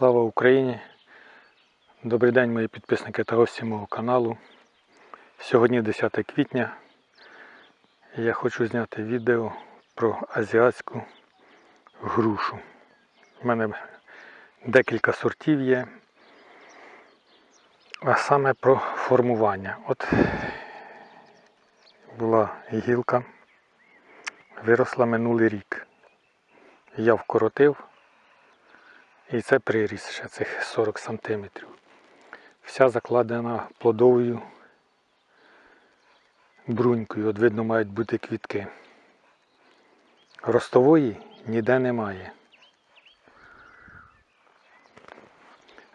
Слава Україні! Добрий день, мої підписники та гості мого каналу. Сьогодні 10 квітня. Я хочу зняти відео про азіатську грушу. У мене декілька сортів є, а саме про формування. От була гілка, виросла минулий рік. Я вкоротив. І це приріс ще цих 40 см. Вся закладена плодовою брунькою. От видно, мають бути квітки. Ростової ніде немає.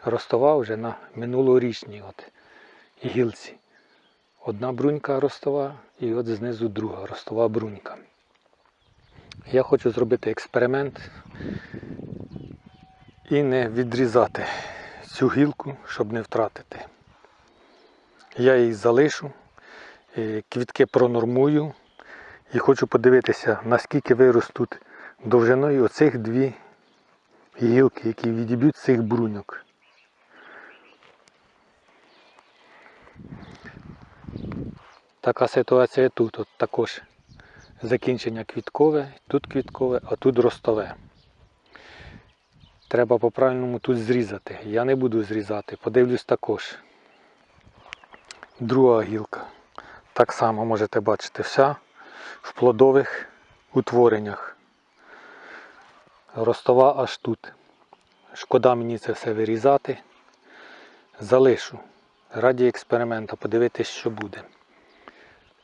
Ростова вже на минулорічній от гілці. Одна брунька ростова і от знизу друга ростова брунька. Я хочу зробити експеримент і не відрізати цю гілку, щоб не втратити. Я її залишу, е, квітки пронормую і хочу подивитися, наскільки виростуть довжиною оцих дві гілки, які відіб'ють цих бруньок. Така ситуація тут. От також закінчення квіткове, тут квіткове, а тут ростове. Треба по-правильному тут зрізати. Я не буду зрізати, подивлюсь також. Друга гілка. Так само можете бачити, вся в плодових утвореннях. Ростова аж тут. Шкода мені це все вирізати. Залишу. Раді експерименту, подивитись, що буде.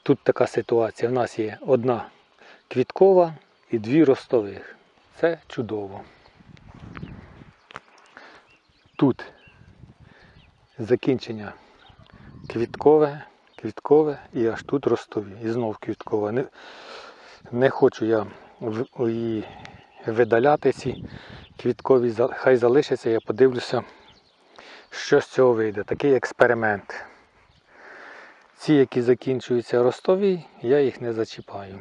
Тут така ситуація. У нас є одна квіткова і дві ростових. Це чудово. Тут закінчення квіткове, квіткове і аж тут ростові. І знов квіткове. Не, не хочу я її видаляти ці квіткові, хай залишаться, я подивлюся, що з цього вийде. Такий експеримент. Ці, які закінчуються ростові, я їх не зачіпаю.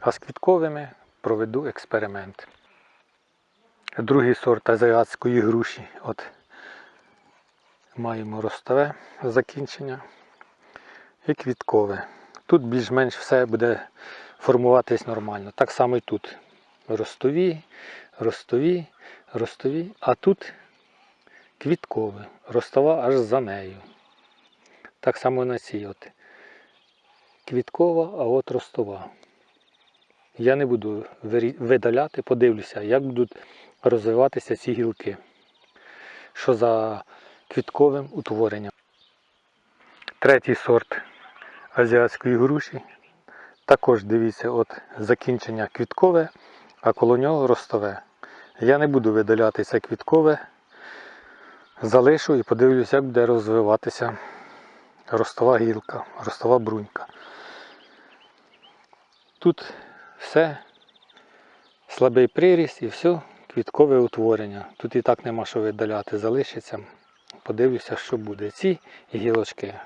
А з квітковими проведу експеримент. Другий сорт азіатської груші. От маємо ростове закінчення і квіткове. Тут більш-менш все буде формуватись нормально. Так само і тут. Ростові, ростові, ростові, а тут квіткове. Ростова аж за нею. Так само на цій от. Квіткова, а от ростова. Я не буду видаляти, подивлюся, як будуть розвиватися ці гілки. Що за квітковим утворенням. Третій сорт азіатської груші. Також дивіться, от закінчення квіткове, а коло нього ростове. Я не буду видаляти це квіткове, залишу і подивлюся, як буде розвиватися ростова гілка, ростова брунька. Тут все слабий приріст і все квіткове утворення. Тут і так нема що видаляти, залишиться. Подивлюся, що буде. Ці гілочки.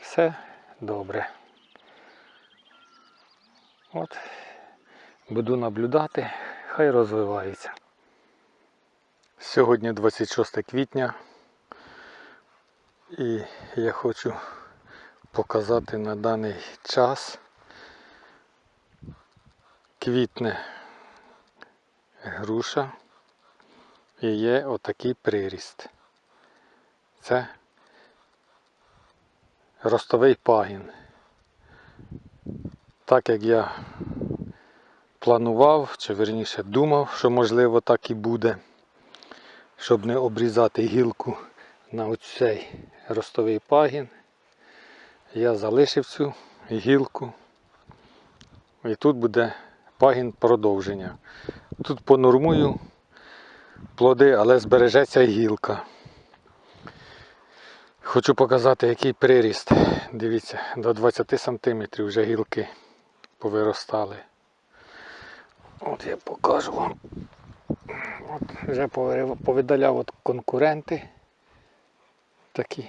Все добре. От, буду наблюдати, хай розвивається. Сьогодні 26 квітня. І я хочу показати на даний час квітне груша і є отакий приріст. Це ростовий пагін. Так як я планував, чи верніше думав, що можливо так і буде, щоб не обрізати гілку на оцей ростовий пагін, я залишив цю гілку. І тут буде пагін продовження. Тут понормую плоди, але збережеться гілка. Хочу показати, який приріст. Дивіться, до 20 см вже гілки повиростали. От я покажу вам. От вже повидаляв от конкуренти. Такі.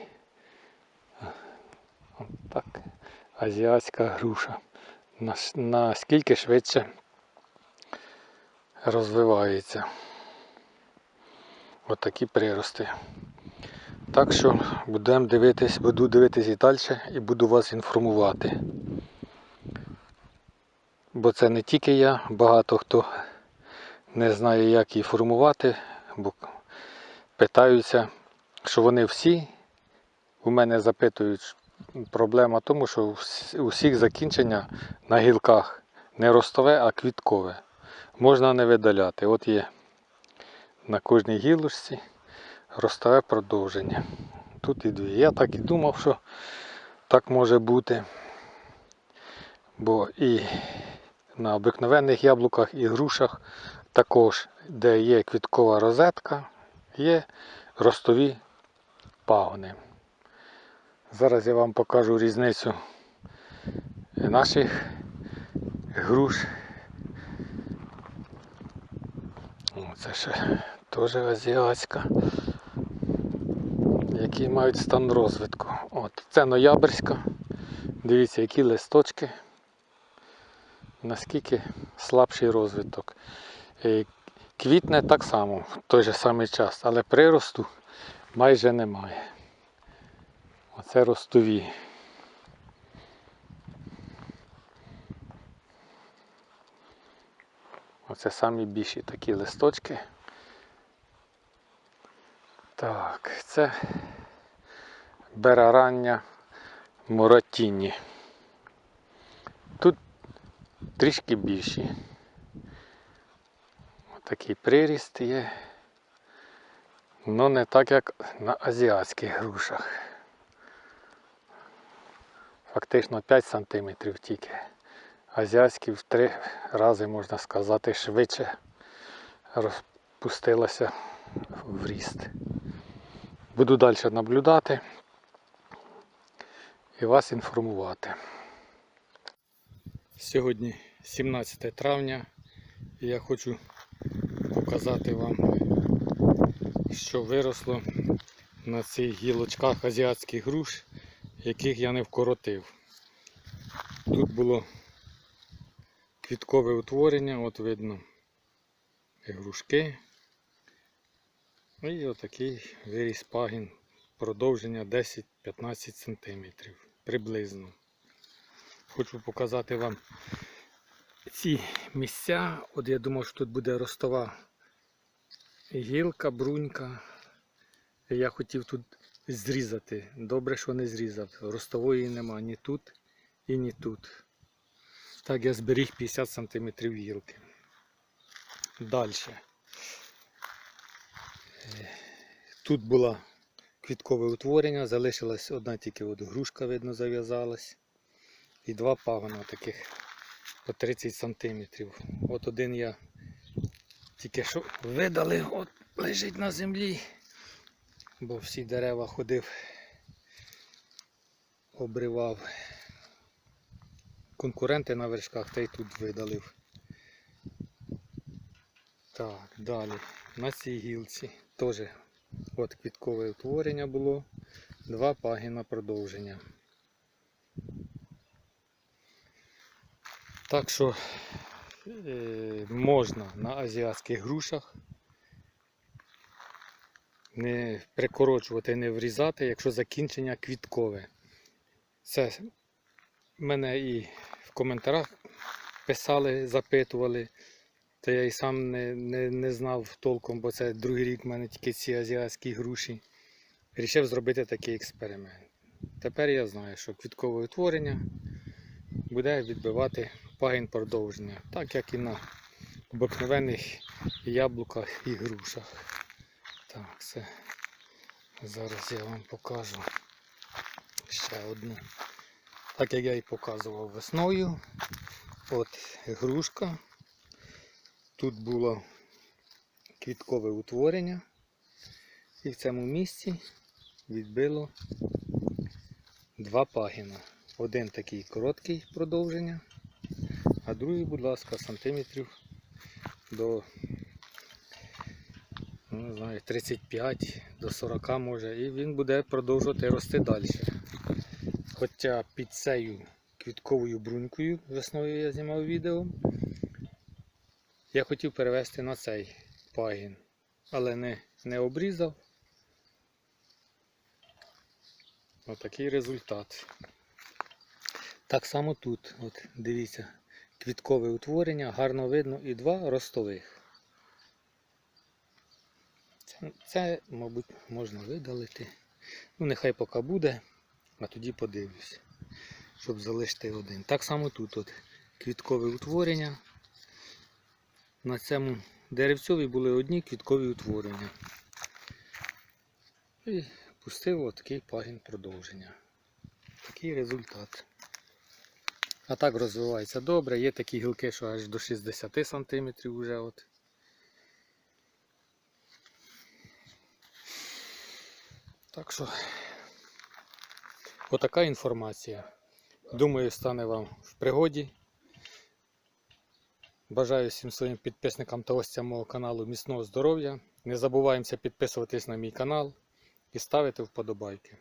От так. Азіатська груша. Нас- Наскільки швидше розвивається. Отакі прирости. Так що будемо дивитись, буду дивитись і далі і буду вас інформувати. Бо це не тільки я, багато хто не знає, як її формувати, бо питаються, що вони всі у мене запитують. Проблема в тому, що у всіх закінчення на гілках не ростове, а квіткове. Можна не видаляти. От є на кожній гілочці ростове продовження. Тут і дві. Я так і думав, що так може бути. Бо і на обикновенних яблуках і грушах також, де є квіткова розетка, є ростові пагони. Зараз я вам покажу різницю наших груш. Це ще теж азіатська, які мають стан розвитку. От, це ноябрьська. Дивіться, які листочки, наскільки слабший розвиток. Е, Квітне так само в той же самий час, але приросту майже немає. Оце ростові. Оце самі більші такі листочки. Так, це берарання Моратіні. Тут трішки більші. Такий приріст є. Ну не так, як на азіатських грушах. Фактично 5 см тільки. Азіатські в три рази, можна сказати, швидше розпустилася в ріст. Буду далі наблюдати і вас інформувати. Сьогодні 17 травня і я хочу показати вам, що виросло на цих гілочках азіатських груш, яких я не вкоротив. Тут було квіткове утворення, от видно грушки. І отакий виріс пагін продовження 10-15 см приблизно. Хочу показати вам ці місця. От я думав, що тут буде ростова гілка, брунька. Я хотів тут зрізати. Добре, що не зрізав. Ростової нема ні тут і ні тут. Так я зберіг 50 см гілки. Далі. Тут було квіткове утворення, залишилась одна тільки от грушка, видно, зав'язалась. І два пагона таких по 30 см. От один я тільки що видали, от лежить на землі, бо всі дерева ходив, обривав. Конкуренти на вершках та й тут видалив. Так, далі. На цій гілці теж от квіткове утворення було, два пагіна продовження. Так що е, можна на азіатських грушах не прикорочувати, не врізати, якщо закінчення квіткове. Це мене і в коментарях писали, запитували. Та я і сам не, не, не знав толком, бо це другий рік в мене тільки ці азіатські груші. Рішив зробити такий експеримент. Тепер я знаю, що квіткове утворення буде відбивати пагін продовження, так як і на обикновених яблуках і грушах. Так, це зараз я вам покажу ще одну. Так як я і показував весною. От грушка. Тут було квіткове утворення. І в цьому місці відбило два пагіна. Один такий короткий продовження, а другий, будь ласка, сантиметрів до ну, не знаю, 35 до 40 може, і він буде продовжувати рости далі. Хоча під цією квітковою брунькою весною я знімав відео, я хотів перевести на цей пагін. але не, не обрізав. Отакий результат. Так само тут, от дивіться, квіткове утворення, гарно видно і два ростових. Це, це, мабуть, можна видалити. Ну, нехай поки буде, а тоді подивлюсь, щоб залишити один. Так само тут от квіткове утворення. На цьому деревцьові були одні квіткові утворення. І пустив отакий пагін продовження. Такий результат. А так розвивається добре. Є такі гілки, що аж до 60 см вже от. Так що отака інформація. Думаю, стане вам в пригоді. Бажаю всім своїм підписникам та гостям мого каналу міцного здоров'я. Не забуваємося підписуватись на мій канал і ставити вподобайки.